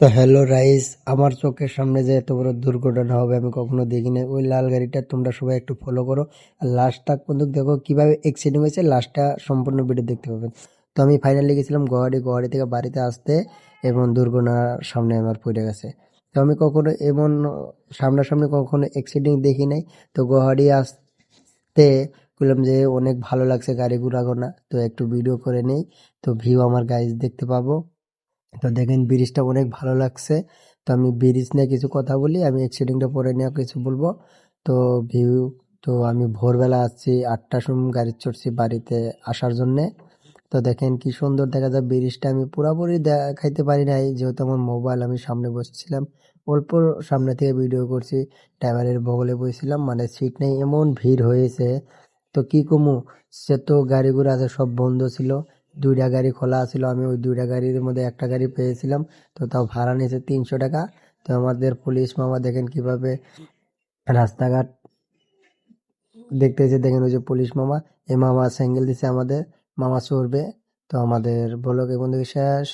তো hello rice আমার চোখের সামনে যে এত বড় দুর্ঘটনা হবে আমি কখনো দেখিনি। ওই লাল গাড়িটা তোমরা সবাই একটু ফলো করো। আর লাস্টটা পর্যন্ত দেখো, কীভাবে অ্যাক্সিডেন্ট হয়েছে লাস্টটা সম্পূর্ণ ভিডিও দেখতে পাবেন তো আমি ফাইনালি গেছিলাম গুয়াহাটি গুয়াহাটি থেকে বাড়িতে আসতে এবং দুর্ঘটনার সামনে আমার পড়ে গেছে। তো আমি কখনো এমন সামনাসামনি কখনো অ্যাক্সিডেন্ট দেখি নাই। তো গুয়াহাটি আসতে বললাম যে অনেক ভালো লাগছে গাড়ি ঘোরাঘোরা, তো একটু ভিডিও করে নেই। তো ভিউ আমার গাইজ দেখতে পাবো। তো দেখেন ব্রিজটা অনেক ভালো লাগছে। তো আমি ব্রিজ নিয়ে কিছু কথা বলি, আমি অ্যাক্সিডেন্টটা পরে নিয়ে কিছু বলব। তো ভিউ তো আমি ভোরবেলা আসছি, আটটার সময় গাড়ি চড়ছি বাড়িতে আসার জন্যে। তো দেখেন কি সুন্দর দেখা যায়, ব্রিজটা আমি পুরোপুরি দেখাইতে পারি নাই, যেহেতু আমার মোবাইল আমি সামনে বসেছিলাম। অল্প সামনে থেকে ভিডিও করছি ড্রাইভারের বগলে বসেছিলাম মানে সিট নেই, এমন ভিড় হয়েছে। তো কি কমু, সে তো গাড়িগুলো আছে, সব বন্ধ ছিল। দুইটা গাড়ি খোলা ছিল আমি ওই দুইটা গাড়ির মধ্যে একটা গাড়ি পেয়েছিলাম, তো তাও ভাড়া নিয়েছে তিনশো টাকা। তো আমাদের পুলিশ মামা দেখেন কীভাবে রাস্তাঘাট দেখতেছে, দেখেন ওই যে পুলিশ মামা, এই মামা স্যাঙ্গেল দিছে আমাদের, মামা চড়বে, তো আমাদের বলকে বন্ধু শেষ।